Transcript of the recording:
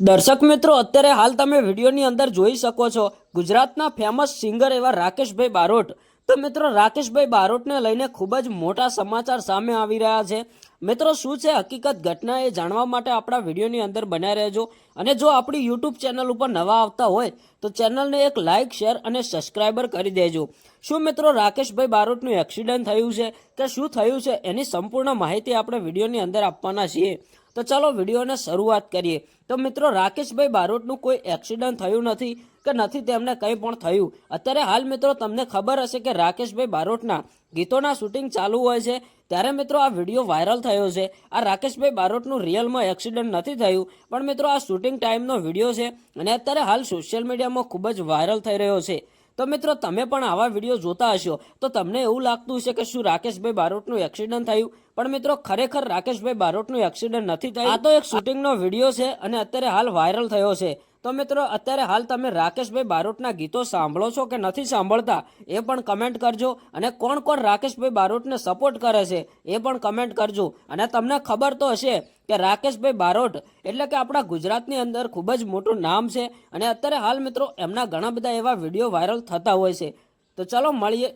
દર્શક મિત્રો, અત્યારે હાલ તમે વિડીયોની અંદર જોઈ શકો છો ગુજરાતના ફેમસ સિંગર એવા રાકેશભાઈ બારોટ. તો મિત્રો, રાકેશભાઈ બારોટને લઈને ખૂબ જ મોટા સમાચાર સામે આવી રહ્યા છે. મિત્રો, શું છે? હકીકત ઘટના એ જાણવા માટે આપણા વિડીયોની અંદર બન્યા રહેજો. અને જો આપણી યુટ્યુબ ચેનલ ઉપર નવા આવતા હોય, તો ચેનલને એક લાઇક શેર અને સબસ્ક્રાઈબર કરી દેજો. શું મિત્રો, રાકેશભાઈ બારોટનું એક્સિડન્ટ થયું છે કે શું થયું છે? એની સંપૂર્ણ માહિતી આપણે વિડીયોની અંદર આપવાના છીએ. તો ચાલો વિડીયોને શરૂઆત કરીએ. તો મિત્રો, રાકેશભાઈ બારોટનું કોઈ એક્સિડન્ટ થયું નથી. કે નથી તેમને કંઈ પણ થયું. અત્યારે હાલ મિત્રો તમને ખબર હશે કે રાકેશભાઈ બારોટના ગીતોના શૂટિંગ ચાલુ હોય છે. ત્યારે મિત્રો આ વીડિયો વાયરલ થયો છે. આ રાકેશભાઈ બારોટનું રિયલમાં એક્સિડન્ટ નથી થયું, પણ મિત્રો આ શૂટિંગ ટાઈમનો વીડિયો છે અને અત્યારે હાલ સોશિયલ મીડિયામાં ખૂબ જ વાયરલ થઈ રહ્યો છે. તો મિત્રો તમે પણ આવા વીડિયો જોતા હશો, તો તમને એવું લાગતું હશે કે શું રાકેશભાઈ બારોટનું એક્સિડન્ટ થયું? પણ મિત્રો ખરેખર રાકેશભાઈ બારોટનું એક્સિડન્ટ નથી થયું. આ તો એક શૂટિંગનો વીડિયો છે અને અત્યારે હાલ વાયરલ થયો છે. તો મિત્રો, અત્યારે હાલ તમે રાકેશભાઈ બારોટના ગીતો સાંભળો છો કે નથી સાંભળતા, એ પણ કમેન્ટ કરજો. અને કોણ કોણ રાકેશભાઈ બારોટને સપોર્ટ કરે છે, એ પણ કમેન્ટ કરજો. અને તમને ખબર તો હશે કે રાકેશભાઈ બારોટ એટલે કે આપણા ગુજરાતની અંદર ખૂબ જ મોટું નામ છે. અને અત્યારે હાલ મિત્રો, એમના ઘણા બધા એવા વીડિયો વાયરલ થતા હોય છે. તો ચલો મળીએ.